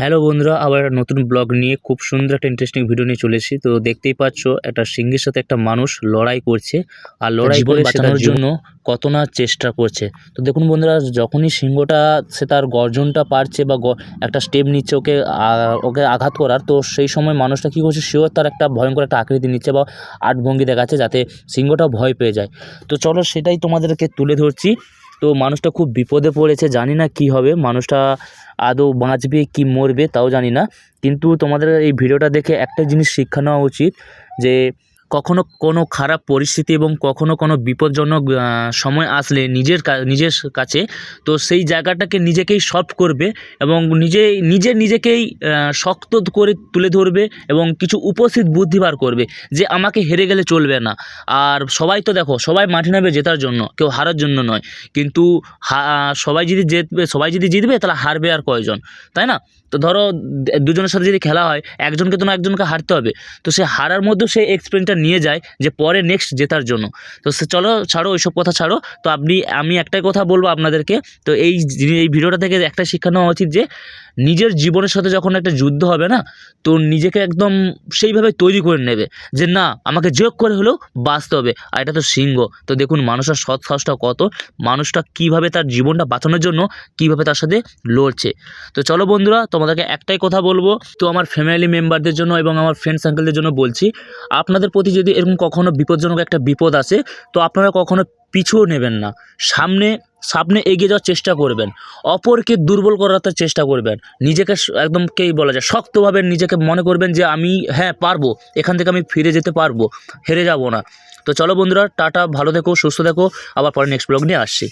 Hello বন্ধুরা আবার একটা নতুন ব্লগ নিয়ে খুব সুন্দর একটা ইন্টারেস্টিং ভিডিও নিয়ে চলে এসেছি। তো দেখতেই পাচ্ছ একটা সিংহের সাথে একটা মানুষ লড়াই করছে। আর লড়াই করে বাঁচানোর বাঁচানোর জন্য কত না চেষ্টা করছে। তো দেখুন বন্ধুরা যখনই সিংহটা সে তার গর্জনটা পারছে বা গ- একটা স্টেপ নিচ্ছে ওকে ওকে আঘাত করার তো সেই সময় মানুষটা কী করছে সেও তার একটা ভয়ঙ্কর একটা আকৃতি নিচ্ছে বা আট ভঙ্গি দেখাচ্ছে যাতে সিংহটা ভয় পেয়ে যায়। তো চলো সেটাই তোমাদেরকে তুলে ধরছি। তো মানুষটা খুব বিপদে পড়েছে, জানি না কি হবে। মানুষটা আদৌ বাঁচবে কি মরবে তাও জানি না। কিন্তু তোমাদের এই ভিডিওটা দেখে একটা জিনিস শিক্ষা নেওয়া উচিত যে কখনো কোনো খারাপ পরিস্থিতি এবং কখনো কোনো বিপজ্জনক সময় আসলে নিজের নিজের কাছে, তো সেই জায়গাটাকে নিজেকেই সলভ করবে এবং নিজে নিজে নিজেকেই শক্ত করে তুলে ধরবে এবং কিছু উপস্থিত বুদ্ধি বার করবে যে আমাকে হেরে গেলে চলবে না। আর সবাই তো দেখো, সবাই মাঠে নামবে জেতার জন্য, কেউ হারার জন্য নয়। কিন্তু সবাই যদি জিতবে, সবাই যদি জিতবে তাহলে হারবে আর কয়জন? তাই না? তো ধরো দুজনের সাথে যদি খেলা হয়, একজনকে তো না একজনকে হারতে হবে। তো সে হারার মধ্যেও সে এক্সপিরিয়েন্সটা নিয়ে যায় যে পরে নেক্সট জেতার জন্য। তো চলো, ছাড়ো, ওইসব কথা ছাড়ো। তো আপনি, আমি একটাই কথা বলব আপনাদেরকে। তো এই এই ভিডিওটা থেকে একটা শিক্ষা নেওয়া উচিত যে, নিজের জীবনের সাথে যখন একটা যুদ্ধ হবে না, তো নিজেকে একদম সেইভাবে তৈরি করে নেবে যে, না, আমাকে যোগ করে হলেও বাঁচতে হবে। আর এটা তো সিংহ। তো দেখুন, মানুষের সৎ সাহসটা কত, মানুষটা কীভাবে তার জীবনটা বাঁচানোর জন্য কীভাবে তার সাথে লড়ছে। তো চলো বন্ধুরা, তোমাদেরকে একটাই কথা বলব। তো আমার ফ্যামিলি মেম্বারদের জন্য এবং আমার ফ্রেন্ড সার্কেলদের জন্য বলছি, আপনাদের প্রতি যদি এরকম কখনো বিপজ্জনক একটা বিপদ আসে, তো আপনারা কখনো পিছুও নেবেন না। সামনে সামনে এগিয়ে যাওয়ার চেষ্টা করবেন। অপরকে দুর্বল করার চেষ্টা করবেন। নিজেকে একদম কেই বলা যায়, শক্তভাবে নিজেকে মনে করবেন যে আমি হ্যাঁ পারব। এখান থেকে আমি ফিরে যেতে পারব, হেরে যাব না। তো চলো বন্ধুরা, টাটা, ভালো থেকো, সুস্থ থেকো। আবার পরে নেক্সট ব্লগ নিয়ে আসছি।